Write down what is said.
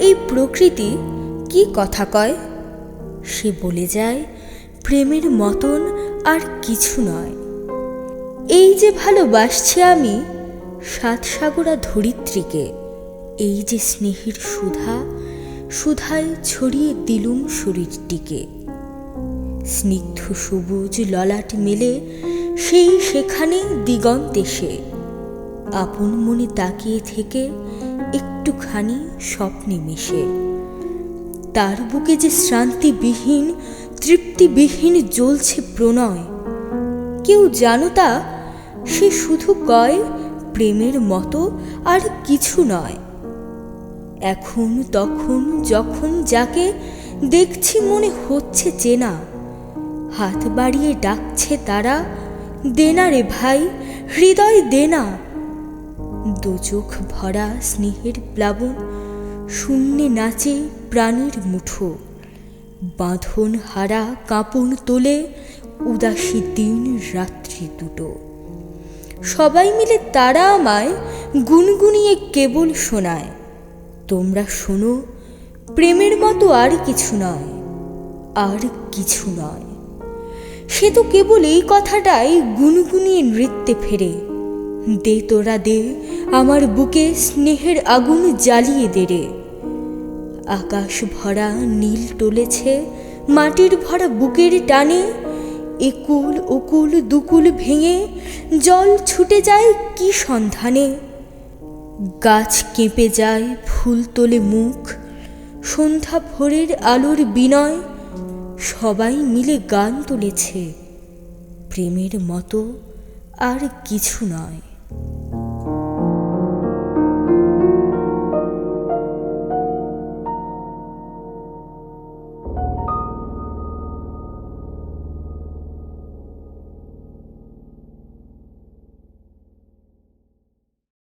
এই প্রকৃতি কি কথা কয়? সে বলে যায়, প্রেমের মতন আর কিছু নয়। এই যে ভালোবাসছি আমি সাত সাগরা ধরিত্রীকে, এই যে স্নেহের সুধা, সুধায় ছড়িয়ে দিলুম শরীরটিকে। স্নিগ্ধ সবুজ ললাট মেলে সেই সেখানে দিগন্তে সে। আপন মনে তাকিয়ে থেকে একটুখানি স্বপ্নে মিশে। তার বুকে যে শ্রান্তিবিহীন, তৃপ্তিবিহীন জ্বলছে প্রণয়, কেউ জানো তা? সে শুধু কয়, প্রেমের মতো আর কিছু নয়। এখন, তখন, যখন যাকে দেখছি মনে হচ্ছে চেনা। হাত বাড়িয়ে ডাকছে তারা, দেনা রে ভাই, হৃদয় দেনা। দু চোখ ভরা স্নেহের প্লাবন, শূন্যে নাচে প্রাণের মুঠো। বাঁধন হারা কাঁপন তোলে উদাসী দিন রাত্রি দুটো। সবাই মিলে তারা আমায় গুনগুনিয়ে কেবল শোনায়। তোমরা শোনো, প্রেমের মতো আর কিছু নয়, আর কিছু নয়। সে তো কেবল এই কথাটাই গুনগুনিয়ে নৃত্যে ফেরে। দে তোরা দে, আমার বুকে স্নেহের আগুন জ্বালিয়ে দে রে। আকাশ ভরা নীল টলেছে, মাটির ভরা বুকের টানে, একুল ওকুল দুকুল ভেঙে জল ছুটে যায় কি সন্ধানে? গাছ কেঁপে যায় ফুল তোলে মুখ, সন্ধ্যা ভোরের আলোর বিনয়, সবাই মিলে গান তুলেছে। প্রেমের মতো আর কিছু নয়।